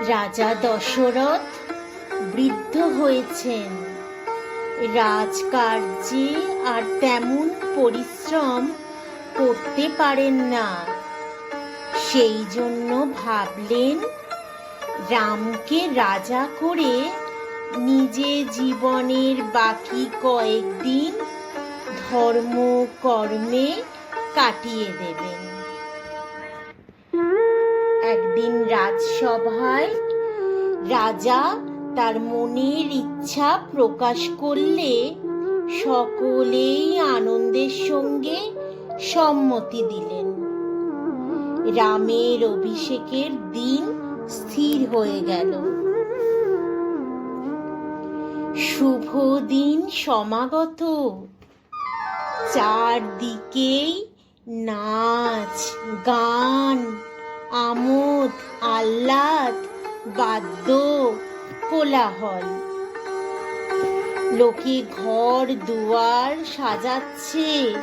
রাজা দশরথ বৃদ্ধ হয়েছেন। রাজকার্যে আর তেমন পরিশ্রম করতে পারেন না। সেই জন্য ভাবলেন, রামকে রাজা করে নিজে জীবনের বাকি কয়েকদিন ধর্ম কর্মে কাটিয়ে দেবেন। রাজসভায় রাজা তার মনের ইচ্ছা প্রকাশ করলে সকলেই আনন্দের সঙ্গে সম্মতি দিলেন। রামের অভিষেকের দিন স্থির হয়ে গেল। শুভ দিন সমাগত। চারদিকেই নাচ, গান আমোদ, আহ্লাদ, বাদ্য, কোলাহল। লোকে ঘর, দুয়ার সাজাচ্ছে,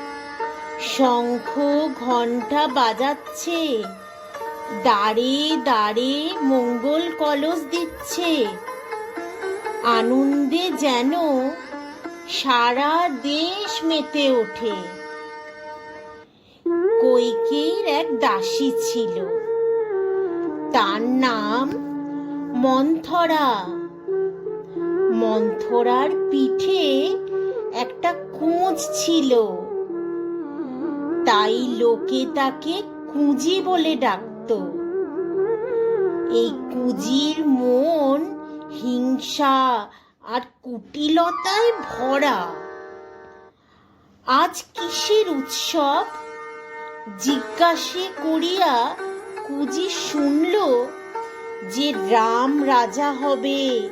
শঙ্খ ঘণ্টা বাজাচ্ছে দাঁড়ে দাঁড়ে মঙ্গল কলস দিচ্ছে। আনন্দে যেন সারা দেশ মেতে ওঠে। কৈকেয়ীর এক দাসী ছিল। তার নাম মন্থরা। মন্থরার পিঠে একটা কুঁজ ছিল। তাই লোকে তাকে কুঁজি বলে ডাকত। এই কুঁজির মন হিংসা আর কুটিলতায় ভরা। আজ কিসের উৎসব? জিজ্ঞাসে করিয়া কুজি শুনল যে রাম রাজা হবে।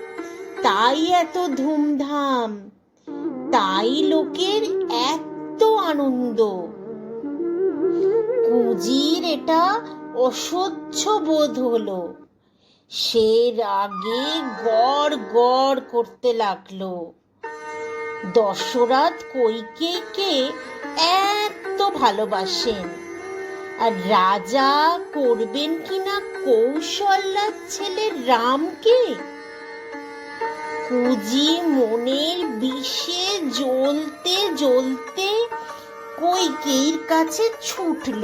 তাই এত ধুমধাম, তাই লোকের এত আনন্দ। কুজির এটা অসহ্য বোধ হলো। সে রাগে গড় গড় করতে লাগল। দশরথ কৈকেয়ীকে এত ভালোবাসেন আর রাজা করবেন কিনা কৌশল্যার ছেলে রামকে? কুজি মনের বিষে জ্বলতে জ্বলতে কৈকেয়ীর কাছে ছুটল।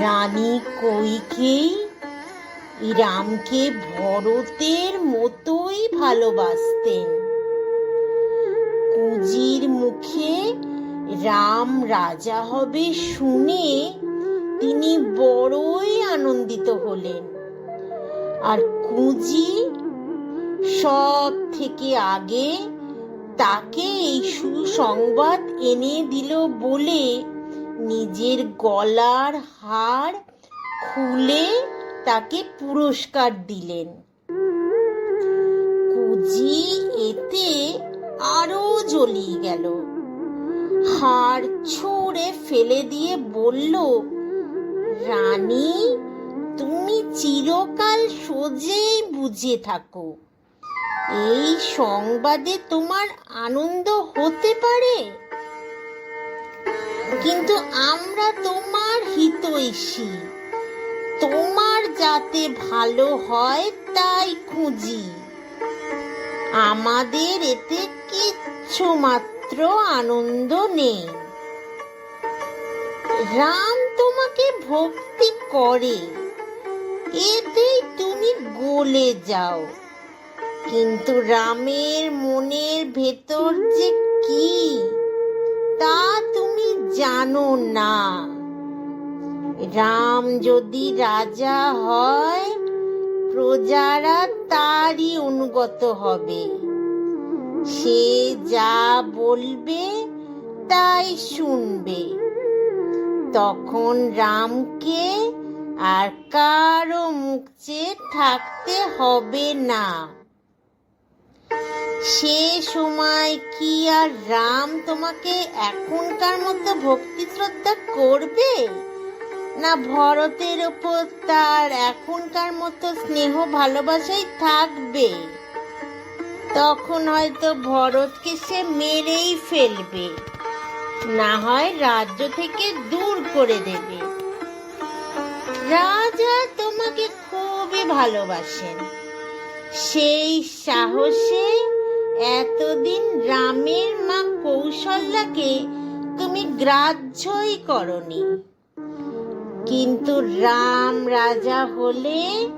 রানী কৈকেয়ী রামকে ভরতের মতোই ভালোবাসতেন। কুজির মুখে রাম রাজা হবে শুনে তিনি বড়ই আনন্দিত হলেন। আর কুজি সব থেকে আগে তাকে এই সুসংবাদ এনে দিল বলে নিজের গলার হার খুলে তাকে পুরস্কার দিলেন। কুজি এতে আরও জ্বলিয়ে গেল। হাড় ছুঁড়ে ফেলে দিয়ে বলল, রানী, তুমি চিরকাল সোজেই বুঝে থাকো। এই সংবাদে তোমার আনন্দ হতে পারে। কিন্তু আমরা তোমার হিতৈষী। তোমার যাতে ভালো হয় তাই খুঁজি। আমাদের এতে কিচ্ছু মাত্র আনন্দ নেই। রাম তোমাকে ভক্তি করে, এতেই তুমি গলে যাও। কিন্তু রামের মনের ভেতর যে কি, তা তুমি জানো না। রাম যদি রাজা হয়, প্রজারা তারই অনুগত হবে। সে যা বলবে তাই শুনবে। তখন রামকে আর কারও মুখ থাকতে হবে না। সে সময় কি আর রাম তোমাকে এখনকার মতো ভক্তি শ্রদ্ধা করবে? না ভরতের ওপর তার এখনকার মতো স্নেহ ভালোবাসাই থাকবে? তখন হয়তো ভরতকে সে মেরেই ফেলবে। না হয় রাজ্য থেকে দূর করে দেবে। রাজা তোমাকে খুবই ভালোবাসেন। সেই সাহসে এতদিন রামের মা কৌশল্যাকে তুমি গ্রাহ্যই করনি। কিন্তু রাম রাজা হলে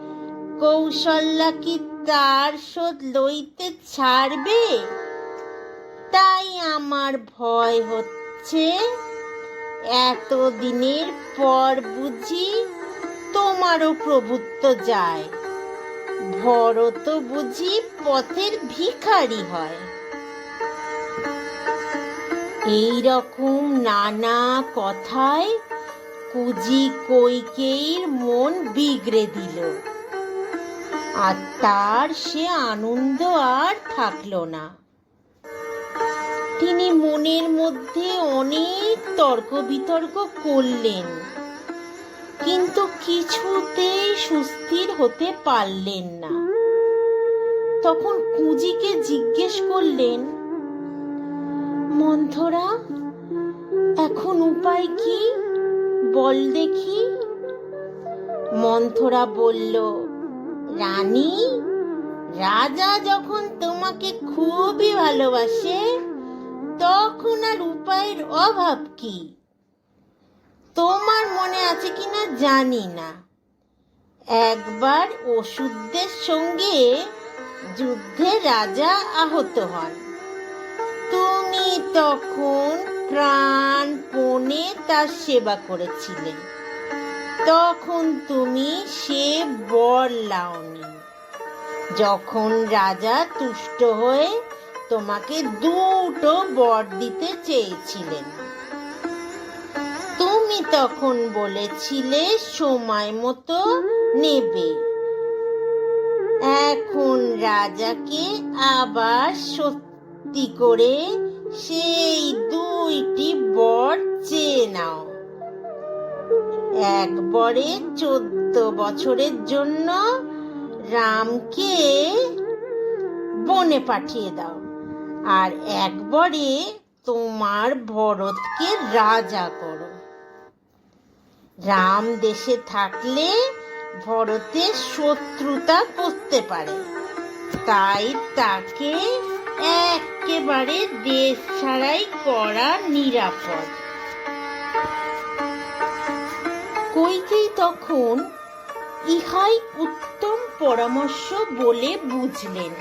কৌশল্যা কি তার শোধ লইতে ছাড়বে? তাই আমার ভয় হচ্ছে। এতদিনের পর বুঝি তোমারও প্রভুত্ব যায়। ভরত বুঝি পথের ভিখারি হয়। এই রকম নানা কথায় কুজি কৈকেয়ীর মন বিগড়ে দিল। আর তার সে আনন্দ আর থাকল না। তিনি মনের মধ্যে অনেক তর্ক বিতর্ক করলেন, কিন্তু কিছুতেই সুস্থির হতে পারলেন না। তখন কুজিকে জিজ্ঞেস করলেন, মন্থরা, এখন উপায় কি? বল দেখি। মন্থরা বলল রানী, রাজা যখন তোমাকে খুবই ভালোবাসে, তখন আর উপায়ের অভাব কি? তোমার মনে আছে কিনা জানি না। একবার ওষুধদের সঙ্গে যুদ্ধে রাজা আহত হন। তুমি তখন প্রাণপণে তার সেবা করেছিলে। তখন তুমি সে বর লাওনি। যখন রাজা তুষ্ট হয়ে তোমাকে দুটো বর দিতে চেয়েছিলেন, তুমি তখন বলেছিলে সময় মতো নেবে। এখন রাজাকে আবার সত্যি করে সেই দুইটি বর চেয়ে নাও। একবারে চোদ্দ বছরের জন্য রামকে বনে পাঠিয়ে দাও। আর একবারে তোমার ভরতকে রাজা করো। রাম দেশে থাকলে ভরতের শত্রুতা করতে পারে। তাই তাকে একেবারে দেশ ছাড়াই করা নিরাপদ। তখন ইহাই উত্তম পরামর্শ বলে বুঝলেন।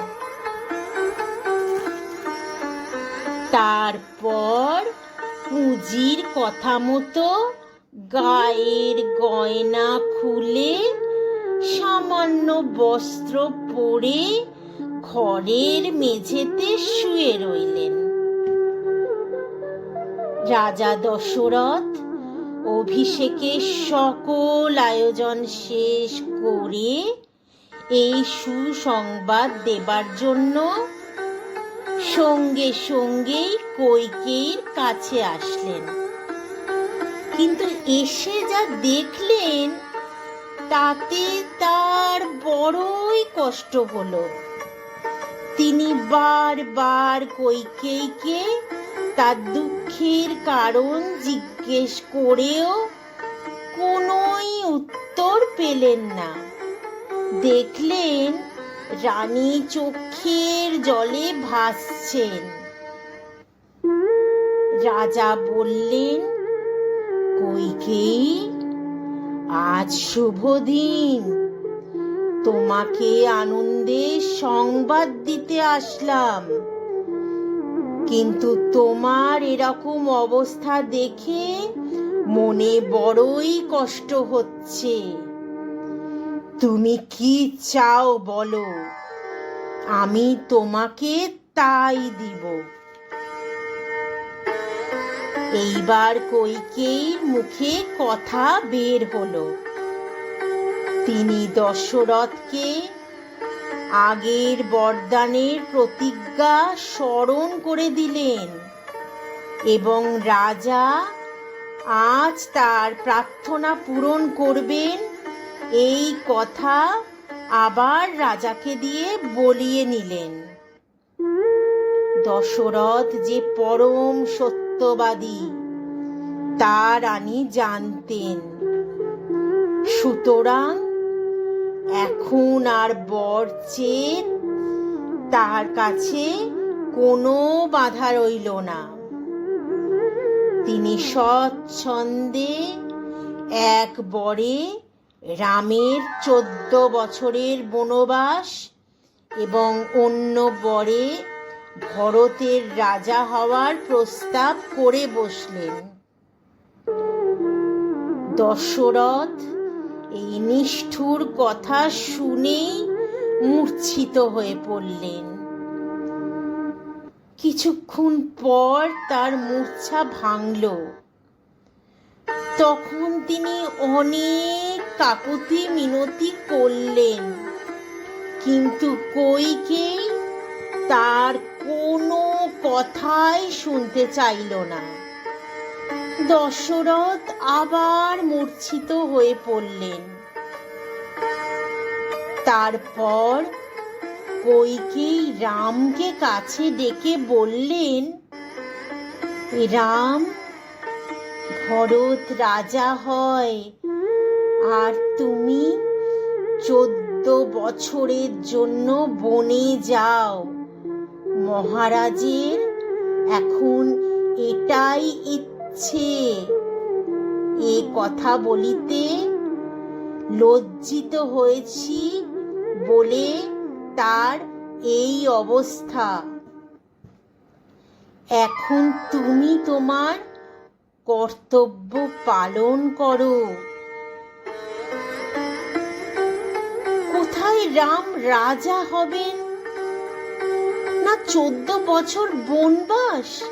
তারপর পুঁজির কথা মতো গায়ের গয়না খুলে সামান্য বস্ত্র পরে ঘরের মেঝেতে শুয়ে রইলেন। রাজা দশরথ অভিষেকের সকল আয়োজন শেষ করে এই সুসংবাদ দেবার জন্য সঙ্গে সঙ্গেই কৈকেয়ীর কাছে আসলেন। কিন্তু এসে যা দেখলেন, তাতে তার বড়ই কষ্ট হলো। তিনি বারবার কৈকেয়ীকে তার দুঃখের কারণ জিজ্ঞেস করেও কোনোই উত্তর পেলেন না। দেখলেন রানী চোখের জলে ভাসছেন। রাজা বললেন কৈকেয়ী আজ শুভ দিন। তোমাকে আনন্দের সংবাদ দিতে আসলাম। কিন্তু তোমার এরকম অবস্থা দেখে মনে বড়ই কষ্ট হচ্ছে। তুমি কি চাও বলো? আমি তোমাকে তাই দিব। এইবার কৈকেয়ীর মুখে কথা বের হলো। তিনি দশরথকে আগের বরদানের প্রতিজ্ঞা স্মরণ করে দিলেন। এবং রাজা আজ তার প্রার্থনা পূরণ করবেন, এই কথা আবার রাজাকে দিয়ে বলিয়ে নিলেন। দশরথ যে পরম সত্যবাদী, তা রানী জানতেন। সুতরাং এখন আর বর চেয়ে তার কাছে কোনো বাধা রইল না। তিনি স্বচ্ছন্দে এক বরে রামের চোদ্দ বছরের বনবাস এবং অন্য বরে ভরতের রাজা হওয়ার প্রস্তাব করে বসলেন। দশরথ এই নিষ্ঠুর কথা শুনেই মূর্ছিত হয়ে পড়লেন। কিছুক্ষণ পর তার মূর্ছা ভাঙল। তখন তিনি অনেক কাকুতি মিনতি করলেন, কিন্তু কইকেই তার কোনো কথাই শুনতে চাইল না। দশরথ আবার মূর্ছিত হয়ে পড়লেন। তারপর কইকেই রামকে কাছে ডেকে বললেন, রাম, ভরত রাজা হয়, আর তুমি চোদ্দ বছরের জন্য বনে যাও। মহারাজের এখন এটাই ইচ্ছে এ কথা বলিতে লজ্জিত হয়েছি বলে তার এই অবস্থা। এখন তুমি তোমার কর্তব্য পালন করো। কোথায় রাম রাজা হবেন? না চোদ্দ বছর বনবাস?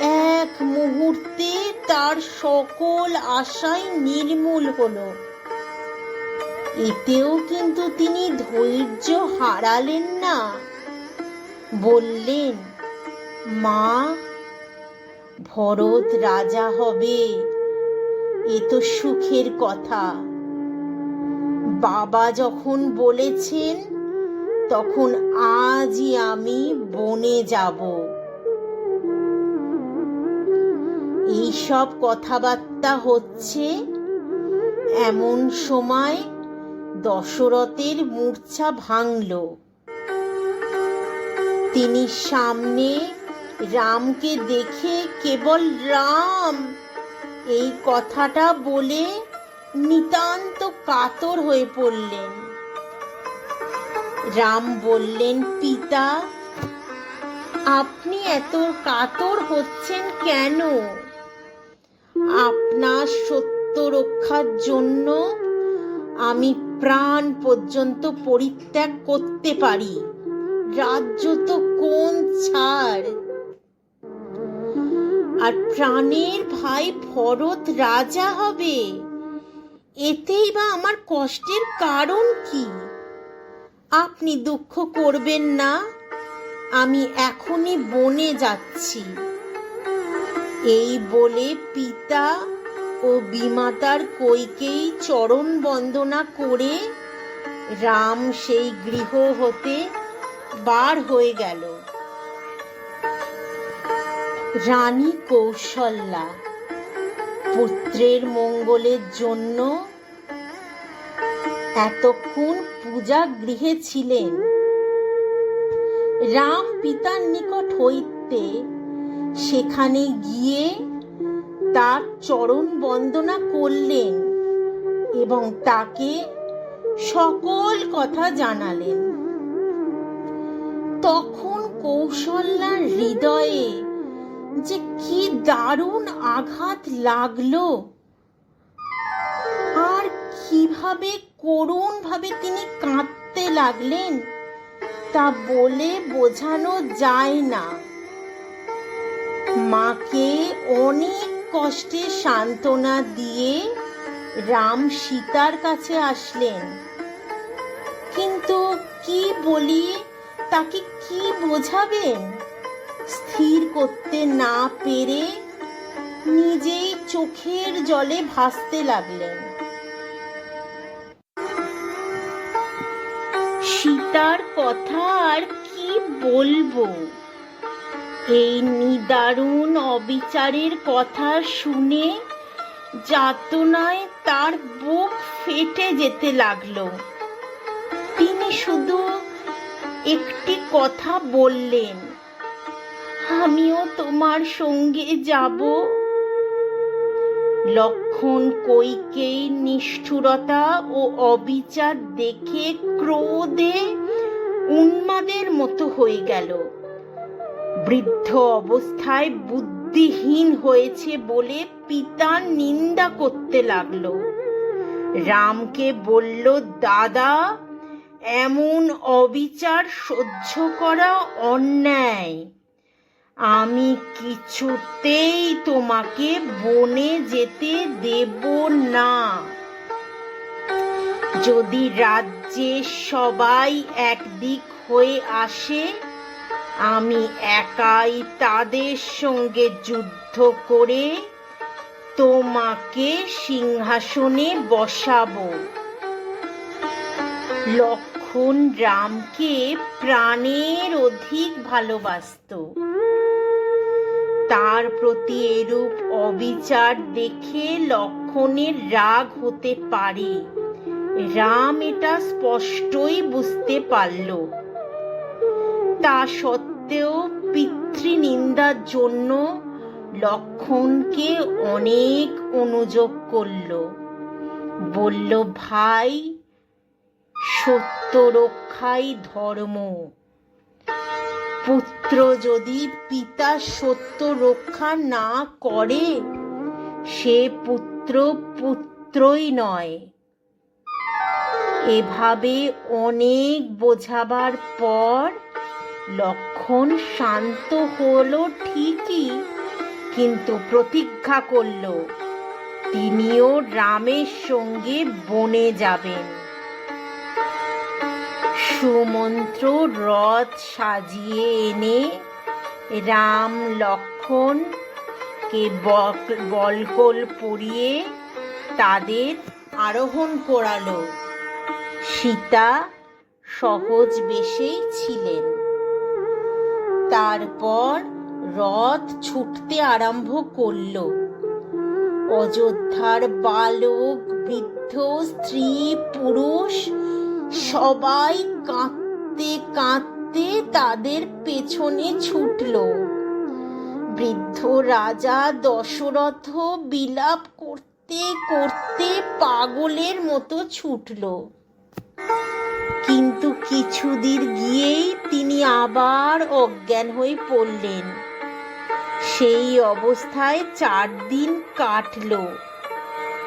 এক মুহূর্তে তার সকল আশাই নির্মূল হলো। এতেও কিন্তু তিনি ধৈর্য হারালেন না। বললেন, মা, ভরত রাজা হবে। এ তো সুখের কথা। বাবা যখন বলেছেন, তখন আজই আমি বনে যাব। এইসব কথাবার্তা হচ্ছে এমন সময় দশরথের মূর্ছা ভাঙল। তিনি সামনে রামকে দেখে কেবল রাম। এই কথাটা বলে নিতান্ত কাতর হয়ে পড়লেন। রাম বললেন, পিতা, আপনি এত কাতর হচ্ছেন কেন? আপনার সত্য রক্ষার জন্য আমি প্রাণ পর্যন্ত পরিত্যাগ করতে পারি। রাজ্য তো কোন ছাড়? আর প্রাণের ভাই ভরত রাজা হবে। এতেই বা আমার কষ্টের কারণ কি? আপনি দুঃখ করবেন না, আমি এখনই বনে যাচ্ছি। এই বলে পিতা ও বিমাতার কইকেই চরণ বন্দনা করে রাম সেই গৃহ হতে বার হয়ে গেল। রানী কৌশল্যা, পুত্রের মঙ্গলের জন্য এতক্ষণ পূজা গৃহে ছিলেন। রাম পিতার নিকট হইতে সেখানে গিয়ে তার চরণ বন্দনা করলেন এবং তাকে সকল কথা জানালেন। তখন কৌশল্যার হৃদয়ে যে কি দারুণ আঘাত লাগল, আর কীভাবে করুণ ভাবে তিনি কাঁদতে লাগলেন তা বলে বোঝানো যায় না। মাকে অনেক কষ্টে সান্ত্বনা দিয়ে রাম সীতার কাছে আসলেন। কিন্তু কি বলি, তাকে কি বোঝাবেন? স্থির করতে না পেরে নিজেই চোখের জলে ভাসতে লাগলেন। সীতার কথা আর কি বলব? এই নিদারুণ অবিচারের কথা শুনে যাতনায় তার বুক ফেটে যেতে লাগল। তিনি শুধু একটি কথা বললেন, আমিও তোমার সঙ্গে যাব। লক্ষণ কৈকেয়ী নিষ্ঠুরতা ও অবিচার দেখে ক্রোধে উন্মাদের মতো হয়ে গেল। বৃদ্ধ অবস্থায় বুদ্ধিহীন হয়েছে বলে পিতার নিন্দা করতে লাগল। রামকে বলল, দাদা, এমন অবিচার সহ্য করা অন্যায়। আমি কিছুতেই তোমাকে বনে যেতে দেব না। যদি রাজ্যে সবাই একদিক হয়ে আসে আমি একাই তাদের সঙ্গে যুদ্ধ করে তোমাকে সিংহাসনে বসাবো। লক্ষণ রামকে প্রাণের অধিক ভালোবাসত। তার প্রতি এরূপ অবিচার দেখে লক্ষণের রাগ হতে পারে। রাম এটা স্পষ্টই বুঝতে পারল। তা সত্ত্বেও পিতৃনিন্দার জন্য লক্ষণকে অনেক অনুযোগ করল। বলল, ভাই সত্য রক্ষাই ধর্ম। পুত্র যদি পিতা সত্য রক্ষা না করে, সে পুত্র পুত্রই নয়। এভাবে অনেক বোঝাবার পর লক্ষণ শান্ত হলো ঠিকই, কিন্তু প্রতিজ্ঞা করল, তিনিও রামের সঙ্গে বনে যাবেন। সুমন্ত্র রথ সাজিয়ে এনে রাম লক্ষণ কে বলকল পরিয়ে তাদের আরোহণ করালো। সীতা সহজ বেশেই ছিলেন। তারপর রথ ছুটতে আরম্ভ করল। অযোধ্যার বালক, বৃদ্ধ, স্ত্রী, পুরুষ, সবাই কাঁদতে কাঁদতে তাদের পেছনে ছুটল। বৃদ্ধ রাজা দশরথ বিলাপ করতে করতে পাগলের মতো ছুটল। কিন্তু কিছুদিন গিয়েই তিনি আবার অজ্ঞান হয়ে পড়লেন। সেই অবস্থায় চার দিন কাটল।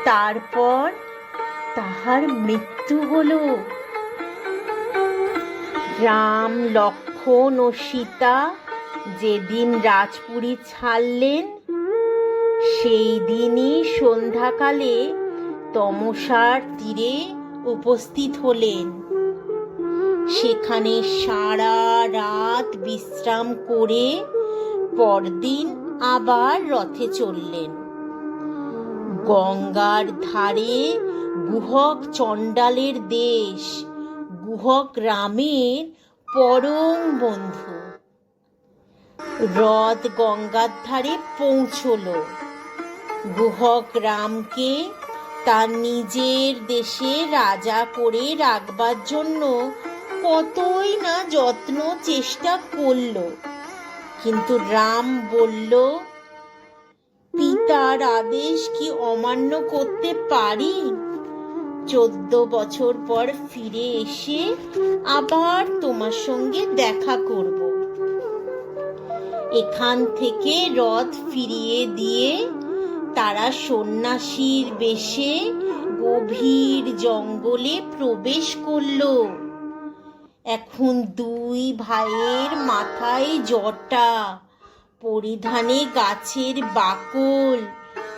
তারপর তাহার মৃত্যু হল। রাম, লক্ষণ ও সীতা যেদিন রাজপুরী ছাড়লেন, সেই দিনই সন্ধ্যাকালে তমসার তীরে উপস্থিত হলেন। সেখানে সারা রাত বিশ্রাম করে পরদিন আবার রথে চললেন। গঙ্গার ধারে গুহক চণ্ডালের দেশ, গুহক রামের পরম বন্ধু। রথ গঙ্গার ধারে পৌঁছল। গুহক রামকে তার নিজের দেশে রাজা করে রাখবার জন্য কতই না যত্ন চেষ্টা করল। কিন্তু রাম বলল, পিতার আদেশ কি অমান্য করতে পারি? চোদ্দ বছর পর ফিরে এসে আবার তোমার সঙ্গে দেখা করব। এখান থেকে রথ ফিরিয়ে দিয়ে তারা সন্ন্যাসীর বেশে গভীর জঙ্গলে প্রবেশ করল। এখন দুই ভাইয়ের মাথায় জটা। পরিধানে গাছের বাকল,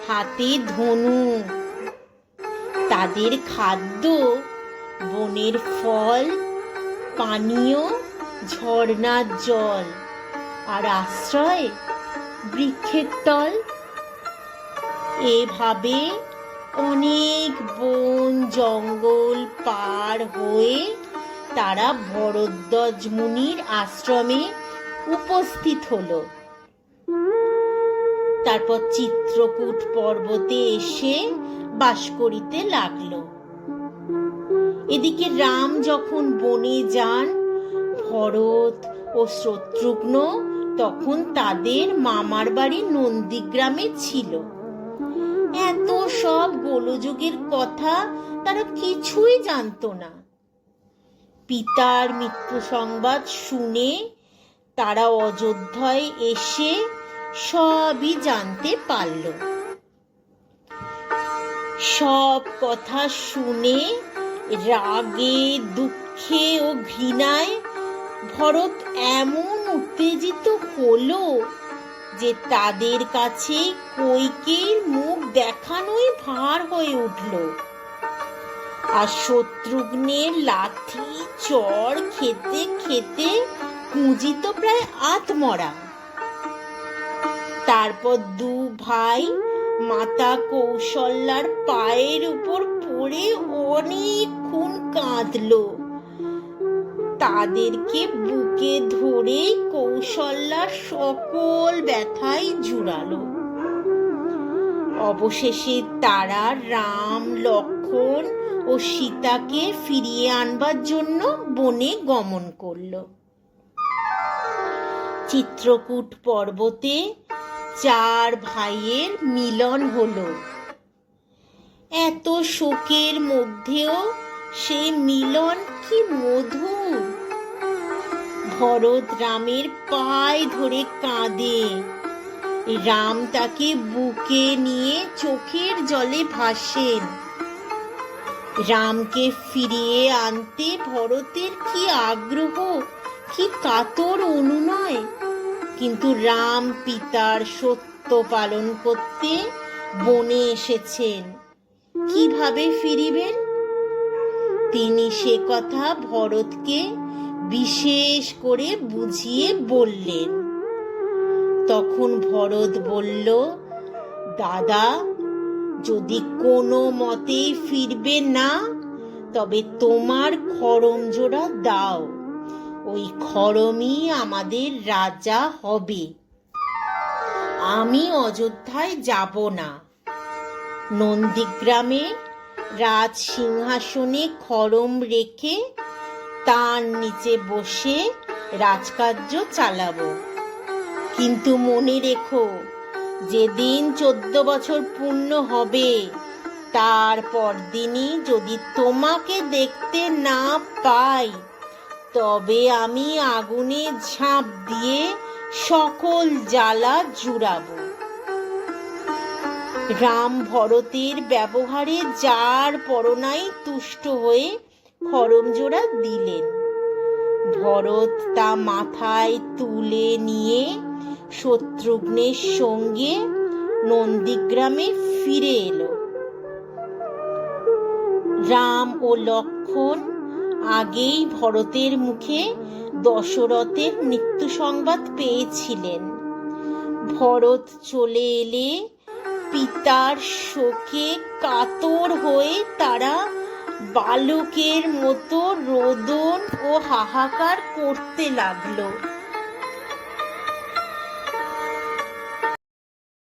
হাতে ধনু। তাদের খাদ্য, বনের ফল, পানীয়, ঝর্ণার জল আর আশ্রয়, বৃক্ষের তল। এভাবে অনেক বন জঙ্গল পার হয়ে তারা ভরদ্বাজ মুনির আশ্রমে উপস্থিত হলো। তারপর চিত্রকূট পর্বতে এসে বাস করিতে লাগল। এদিকে রাম যখন বনে যান, ভরত ও শত্রুঘ্ন তখন তাদের মামার বাড়ি নন্দীগ্রামে ছিল। এত সব গোলযোগের কথা তারা কিছুই জানতো না। পিতার মৃত্যু সংবাদ শুনে তারা অযোধ্যায় এসে সবই জানতে পারল। সব কথা শুনে রাগে, দুঃখে ও ঘৃণায় ভরত এমন উত্তেজিত হলো যে তাদের কাছে কৈকের মুখ দেখানোই ভার হয়ে উঠল। আর শত্রুঘ্নের লাথি চড়, খেতে খেতে পুঁজি তো প্রায় আত্মরা। তারপর দু ভাই মাতা কৌশল্যার পায়ের উপর পড়ে অনেকক্ষণ কাঁদলো। তাদেরকে বুকে ধরে কৌশল্যার সকল ব্যথায় জুড়ালো। অবশেষে তারা রাম লক্ষণ ও সীতাকে ফিরিয়ে আনবার জন্য বনে গমন করল। চিত্রকূট পর্বতে চার ভাইয়ের মিলন হলো। এত শোকের মধ্যেও সেই মিলন কি মধুর! ভরত রামের পায়ে ধরে কাঁদে। রাম তাকে বুকে নিয়ে চোখের জলে ভাসেন। রামকে ফিরিয়ে আনতে ভরতের কি আগ্রহ, কি কাতর অনুনয়? কিন্তু রাম পিতার সত্য পালন করতে বনে এসেছেন। কীভাবে ফিরিবেন? তিনি সে কথা ভরতকে বিশেষ করে বুঝিয়ে বললেন। তখন ভরত বলল, দাদা যদি কোনো মতেই ফিরবে না, তবে তোমার খরম জোড়া দাও। ওই খরমই আমাদের রাজা হবে। আমি অযোধ্যায় যাব না। নন্দীগ্রামে রাজ সিংহাসনে খরম রেখে তার নিচে বসে রাজকার্য চালাবো। কিন্তু মনে রেখো যেদিন চোদ্দ বছর পূর্ণ হবে তারপর দিনই যদি তোমাকে দেখতে না পাই, তবে আমি আগুনে ঝাঁপ দিয়ে সকল জ্বালা জুড়াবো। রাম ভরতের ব্যবহারে যার পরনাই তুষ্ট হয়ে খরম জোড়া দিলেন। ভরত তা মাথায় তুলে নিয়ে শত্রুঘ্নের সঙ্গে নন্দীগ্রামে ফিরে এলো। রাম ও লক্ষণ আগেই ভরতের মুখে দশরথের মৃত্যু সংবাদ পেয়েছিলেন। ভরত চলে এলে পিতার শোকে কাতর হয়ে তারা বালকের মতো রোদন ও হাহাকার করতে লাগল।